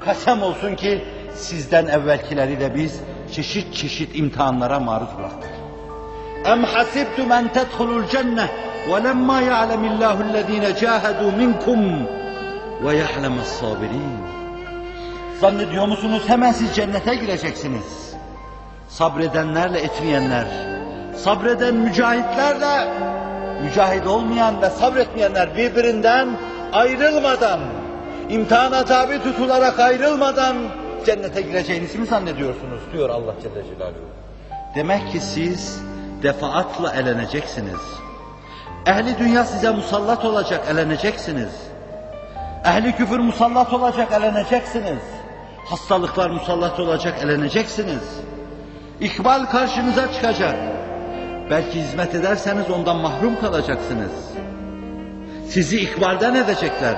Kasem olsun ki sizden evvelkileri de biz çeşit çeşit imtihanlara maruz bıraktık. Em hasibtum en tedhulul cenne ve lemma ya'lemillahu ellezine cahadu minkum ve ya'lemes sabirin. Zannediyor musunuz hemen siz cennete gireceksiniz? Sabredenlerle etmeyenler, sabreden mücahitlerle mücahit olmayan ve sabretmeyenler birbirinden ayrılmadan, imtihana tabi tutularak ayrılmadan cennete gireceğinizi mi zannediyorsunuz? diyor Allah Celle Celaluhu. Demek ki siz defaatla eleneceksiniz. Ehli dünya size musallat olacak, eleneceksiniz. Ehli küfür musallat olacak, eleneceksiniz. Hastalıklar musallat olacak, eleneceksiniz. İkbal karşınıza çıkacak. Belki hizmet ederseniz ondan mahrum kalacaksınız. Sizi ikbalden edecekler.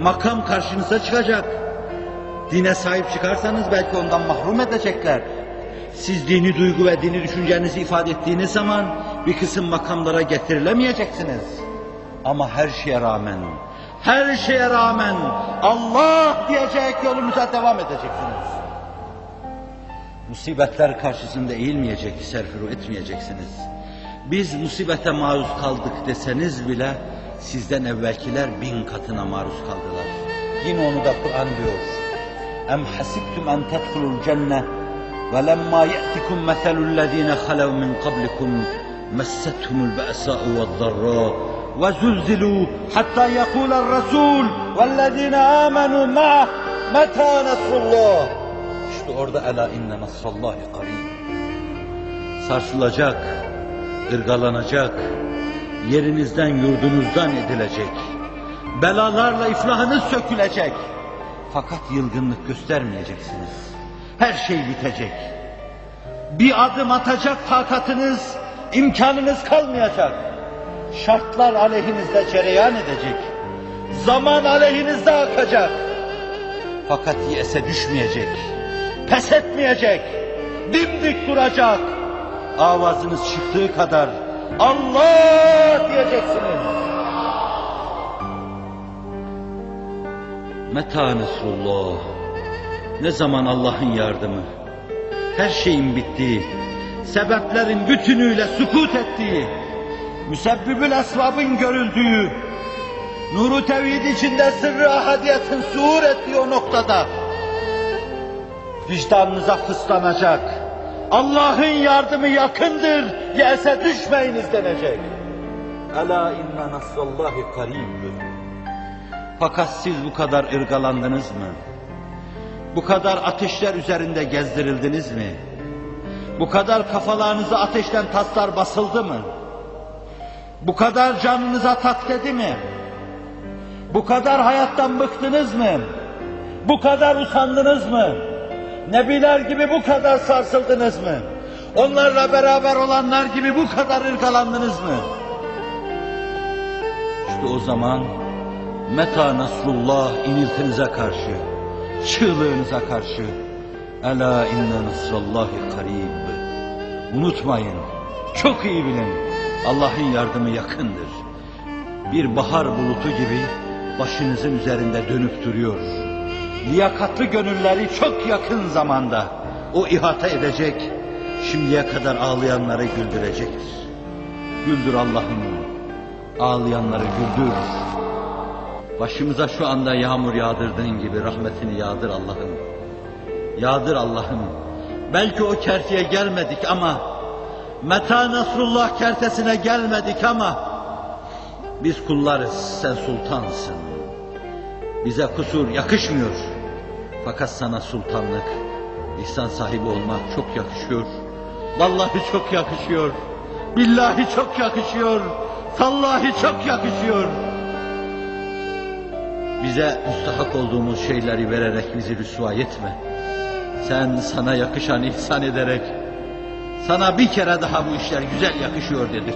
Makam karşınıza çıkacak. Dine sahip çıkarsanız belki ondan mahrum edecekler. Siz dini duygu ve dini düşüncenizi ifade ettiğiniz zaman bir kısım makamlara getirilemeyeceksiniz. Ama her şeye rağmen, her şeye rağmen Allah diyecek yolumuza devam edeceksiniz. Musibetler karşısında eğilmeyecek, serfiru etmeyeceksiniz. Biz musibete maruz kaldık deseniz bile sizden evvelkiler bin katına maruz kaldılar. Yine onu da Kur'an diyor. Em hasibtum en tedhulul cenne ve lemma ye'tikum meselul lezine halev min qablikum messethumul be'sa'u ve'd-dharra ve zulzilu hatta yekula'r rasul vellezine amenu ma'ah meta nasrullah işte orada ela inne nasrallahi qarib. Sarsılacak, ırgalanacak, yerinizden yurdunuzdan edilecek. Belalarla iflahınız sökülecek. Fakat yılgınlık göstermeyeceksiniz. Her şey bitecek. Bir adım atacak takatınız, imkanınız kalmayacak. Şartlar aleyhinizde cereyan edecek. Zaman aleyhinizde akacak. Fakat yese düşmeyecek pes etmeyecek, dimdik duracak. Avazınız çıktığı kadar Allah diyeceksiniz. Meta Nesrullah, ne zaman Allah'ın yardımı, her şeyin bittiği, sebeplerin bütünüyle sukut ettiği, müsebbibül esbabın görüldüğü, nuru tevhid içinde sırrı ahadiyetin suhur ettiği o noktada, vicdanınıza fıslanacak. Allah'ın yardımı yakındır, yese düşmeyiniz denecek. Ela inna nasrallahi karib. Fakat siz bu kadar ırgalandınız mı? Bu kadar ateşler üzerinde gezdirildiniz mi? Bu kadar kafalarınıza ateşten taslar basıldı mı? Bu kadar canınıza dedi mi? Bu kadar hayattan bıktınız mı? Bu kadar usandınız mı? Nebiler gibi bu kadar sarsıldınız mı? Onlarla beraber olanlar gibi bu kadar ırgalandınız mı? İşte o zaman meta nasrullah iniltinize karşı, çığlığınıza karşı Ela inne nasrallahi karib. Unutmayın, çok iyi bilin Allah'ın yardımı yakındır. Bir bahar bulutu gibi başınızın üzerinde dönüp duruyor liyakatlı gönülleri çok yakın zamanda o ihata edecek, şimdiye kadar ağlayanları güldürecektir. Güldür Allah'ım, ağlayanları güldür. Başımıza şu anda yağmur yağdırdığın gibi rahmetini yağdır Allah'ım. Yağdır Allah'ım. Belki o kerteye gelmedik ama, Meta Nasrullah kertesine gelmedik ama, biz kullarız, sen sultansın. Bize kusur yakışmıyor. Fakat sana sultanlık, ihsan sahibi olmak çok yakışıyor. Vallahi çok yakışıyor. Billahi çok yakışıyor. Tallahi çok yakışıyor. Bize müstahak olduğumuz şeyleri vererek bizi rüsva etme. Sen sana yakışan ihsan ederek, sana bir kere daha bu işler güzel yakışıyor dedik.